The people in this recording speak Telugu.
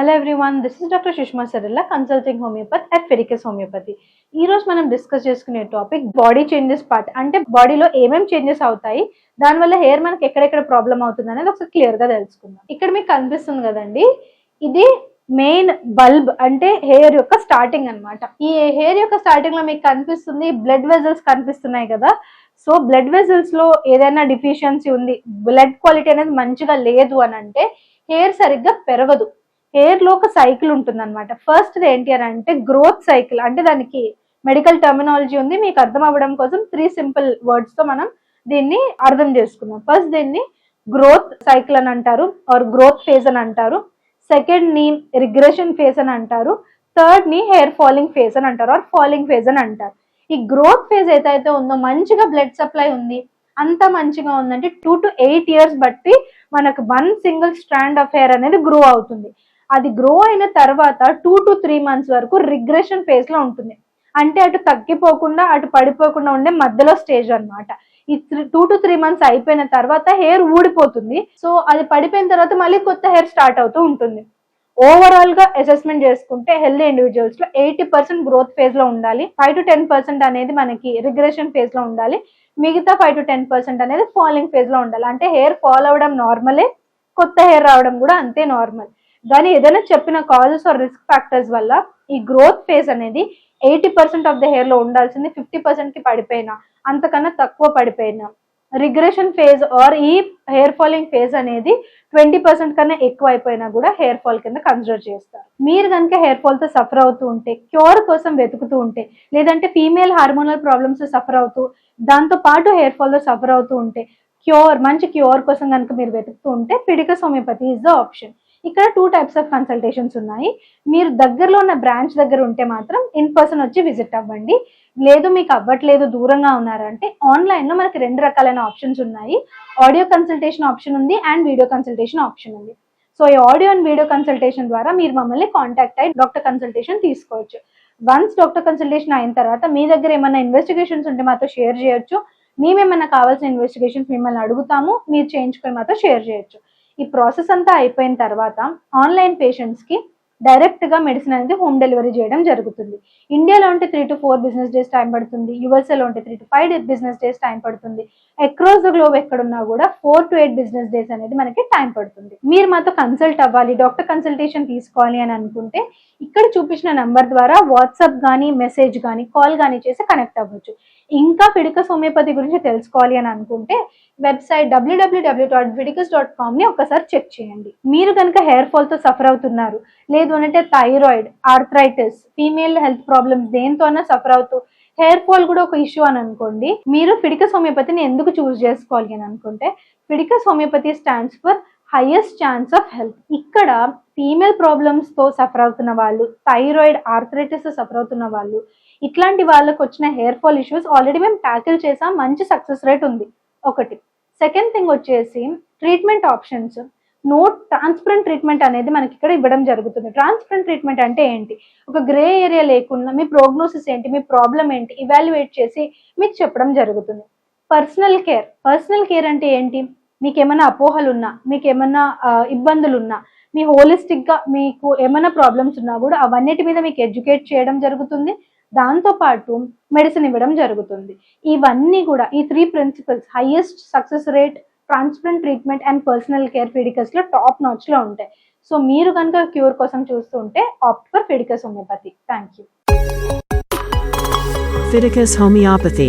Hello everyone this is doctor Sushma Sarilla consulting homeopathy at ఫెరికస్ homeopathy ఈ రోజు మనం డిస్కస్ చేసుకునే టాపిక్ బాడీ చేంజెస్ పార్ట్ అంటే బాడీలో ఏమేమి చేంజెస్ అవుతాయి? దానివల్ల హెయిర్ మనకి ఎక్కడెక్కడ ప్రాబ్లం అవుతుంది అనేది ఒకసారి క్లియర్గా తెలుసుకుందాం. ఇక్కడ మీకు కనిపిస్తుంది కదండి ఇది మెయిన్ బల్బ్ అంటే హెయిర్ యొక్క స్టార్టింగ్ అన్నమాట. ఈ హెయిర్ యొక్క స్టార్టింగ్లో మీకు కనిపిస్తుంది బ్లడ్ వెజల్స్ కనిపిస్తున్నాయి కదా. సో బ్లడ్ వెజల్స్లో ఏదైనా డిఫిషియన్సీ ఉంది బ్లడ్ క్వాలిటీ అనేది మంచిగా లేదు అని అంటే హెయిర్ సరిగ్గా పెరగదు. హెయిర్లో ఒక సైకిల్ ఉంటుంది అనమాట ఫస్ట్ ఏంటి అని అంటే గ్రోత్ సైకిల్ అంటే దానికి మెడికల్ టర్మినాలజీ ఉంది మీకు అర్థం అవ్వడం కోసం త్రీ సింపుల్ వర్డ్స్తో మనం దీన్ని అర్థం చేసుకుందాం. ఫస్ట్ దీన్ని గ్రోత్ సైకిల్ అని అంటారు ఆర్ గ్రోత్ ఫేజ్ అని అంటారు. సెకండ్ని రిగ్రెషన్ ఫేజ్ అని అంటారు. థర్డ్ని హెయిర్ ఫాలింగ్ ఫేజ్ అని అంటారు ఆర్ ఫాలింగ్ ఫేజ్ అని అంటారు. ఈ గ్రోత్ ఫేజ్ ఏదైతే ఉందో మంచిగా బ్లడ్ సప్లై ఉంది అంత మంచిగా ఉందంటే టూ టు ఎయిట్ ఇయర్స్ బట్టి మనకు one single strand of hair అనేది గ్రో అవుతుంది. అది గ్రో అయిన తర్వాత టూ టు త్రీ మంత్స్ వరకు రిగ్రెషన్ ఫేజ్లో ఉంటుంది. అంటే అటు తగ్గిపోకుండా అటు పడిపోకుండా ఉండే మధ్యలో స్టేజ్ అన్నమాట. ఈ టూ టు త్రీ మంత్స్ అయిపోయిన తర్వాత హెయిర్ ఊడిపోతుంది. సో అది పడిపోయిన తర్వాత మళ్ళీ కొత్త హెయిర్ స్టార్ట్ అవుతూ ఉంటుంది. ఓవరాల్గా అసెస్మెంట్ చేసుకుంటే హెల్దీ ఇండివిజువల్స్లో ఎయిటీ పర్సెంట్ గ్రోత్ ఫేజ్లో ఉండాలి. ఫైవ్ టు టెన్ పర్సెంట్ అనేది మనకి రిగ్రెషన్ ఫేజ్లో ఉండాలి. మిగతా ఫైవ్ టు టెన్ పర్సెంట్ అనేది ఫాలింగ్ ఫేజ్లో ఉండాలి. అంటే హెయిర్ ఫాల్ అవ్వడం నార్మలే కొత్త హెయిర్ రావడం కూడా అంతే నార్మల్ కానీ ఏదైనా చెప్పిన కాజెస్ ఆర్ రిస్క్ ఫ్యాక్టర్స్ వల్ల ఈ గ్రోత్ ఫేజ్ అనేది ఎయిటీ పర్సెంట్ ఆఫ్ ద హెయిర్లో ఉండాల్సింది ఫిఫ్టీ పర్సెంట్కి పడిపోయినా అంతకన్నా తక్కువ పడిపోయినా. రిగ్రెషన్ ఫేజ్ ఆర్ ఈ హెయిర్ ఫాలింగ్ ఫేజ్ అనేది ట్వంటీ పర్సెంట్ కన్నా ఎక్కువ అయిపోయినా కూడా హెయిర్ ఫాల్ కింద కన్సిడర్ చేస్తారు. మీరు కనుక హెయిర్ ఫాల్తో సఫర్ అవుతూ ఉంటే క్యూర్ కోసం వెతుకుతూ ఉంటే లేదంటే ఫీమేల్ హార్మోనల్ ప్రాబ్లమ్స్ సఫర్ అవుతూ దాంతో పాటు హెయిర్ ఫాల్తో సఫర్ అవుతూ ఉంటే క్యూర్ మంచి క్యూర్ కోసం కనుక మీరు వెతుకుతూ ఉంటే పిడిక సోమియోపతి ఇస్ ద ఆప్షన్ ఇక్కడ టూ టైప్స్ ఆఫ్ కన్సల్టేషన్స్ ఉన్నాయి. మీరు దగ్గరలో ఉన్న బ్రాంచ్ దగ్గర ఉంటే మాత్రం ఇన్ పర్సన్ వచ్చి విజిట్ అవ్వండి. లేదు మీకు అవ్వట్లేదు దూరంగా ఉన్నారంటే ఆన్లైన్లో మనకి రెండు రకాలైన ఆప్షన్స్ ఉన్నాయి. ఆడియో కన్సల్టేషన్ ఆప్షన్ ఉంది అండ్ వీడియో కన్సల్టేషన్ ఆప్షన్ ఉంది. సో ఈ ఆడియో అండ్ వీడియో కన్సల్టేషన్ ద్వారా మీరు మమ్మల్ని కాంటాక్ట్ అయ్యి డాక్టర్ కన్సల్టేషన్ తీసుకోవచ్చు. వన్స్ డాక్టర్ కన్సల్టేషన్ అయిన తర్వాత మీ దగ్గర ఏమైనా ఇన్వెస్టిగేషన్స్ ఉంటే మాతో షేర్ చేయొచ్చు. మేమేమైనా కావాల్సిన ఇన్వెస్టిగేషన్స్ మిమ్మల్ని అడుగుతాము మీరు చేయించుకొని మాతో షేర్ చేయొచ్చు. ఈ ప్రాసెస్ అంతా అయిపోయిన తర్వాత ఆన్లైన్ పేషెంట్స్ డైరెక్ట్గా మెడిసిన్ అనేది హోమ్ డెలివరీ చేయడం జరుగుతుంది. ఇండియాలో ఉంటే three to four business days time పడుతుంది. యూఎస్ఏలో ఉంటే three to five business days time పడుతుంది. అక్రాస్ ద గ్లోబ్ ఎక్కడున్నా కూడా four to eight business days అనేది మనకి టైం పడుతుంది. మీరు మాతో కన్సల్ట్ అవ్వాలి డాక్టర్ కన్సల్టేషన్ తీసుకోవాలి అని అనుకుంటే ఇక్కడ చూపించిన నంబర్ ద్వారా వాట్సాప్ కానీ మెసేజ్ కానీ కాల్ కానీ చేసి కనెక్ట్ అవ్వచ్చు. ఇంకా ఫిడికస్ హోమియోపతి గురించి తెలుసుకోవాలి అని అనుకుంటే website WWW dot Fiticus dot కామ్ని ఒకసారి చెక్ చేయండి. మీరు కనుక హెయిర్ ఫాల్తో సఫర్ అవుతున్నారు లేదు అంటే thyroid arthritis female health problems దేంతోనైనా suffer అవుతూ హెయిర్ ఫాల్ కూడా ఒక ఇష్యూ అని అనుకోండి. మీరు ఫిడికస్ హోమియోపతిని ఎందుకు చూస్ చేసుకోవాలి అని అనుకుంటే Fiticus homeopathy stands for highest chance of health ఇక్కడ ఫీమేల్ ప్రాబ్లమ్స్తో సఫర్ అవుతున్న వాళ్ళు థైరాయిడ్ ఆర్థరైటిస్తో సఫర్ అవుతున్న వాళ్ళు ఇట్లాంటి వాళ్ళకి వచ్చిన హెయిర్ ఫాల్ ఇష్యూస్ ఆల్రెడీ మేము ట్యాకిల్ చేసాం మంచి సక్సెస్ రేట్ ఉంది. ఒకటి. సెకండ్ థింగ్ వచ్చేసి treatment options no transparent treatment అనేది మనకి ఇక్కడ ఇవ్వడం జరుగుతుంది. ట్రాన్స్పరెంట్ ట్రీట్మెంట్ అంటే ఏంటి? ఒక గ్రే ఏరియా లేకుండా మీ ప్రోగ్నోసిస్ ఏంటి? మీ ప్రాబ్లం ఏంటి? ఇవాల్యుయేట్ చేసి మీకు చెప్పడం జరుగుతుంది. Personal care. పర్సనల్ కేర్ అంటే ఏంటి? మీకు ఏమైనా అపోహలు ఉన్నా మీకు ఏమైనా ఇబ్బందులు ఉన్నా మీ హోలిస్టిక్గా మీకు ఏమైనా ప్రాబ్లమ్స్ ఉన్నా కూడా అవన్నిటి మీద మీకు ఎడ్యుకేట్ చేయడం జరుగుతుంది. దాంతో పాటు మెడిసిన్ ఇవ్వడం జరుగుతుంది. ఇవన్నీ కూడా ఈ three principles highest success rate transplant treatment and personal care ఫిడికస్లో top నాచ్లో ఉంటాయి. సో మీరు కనుక క్యూర్ కోసం చూస్తుంటే opt for Fiticus homeopathy thank you Fiticus Homeopathy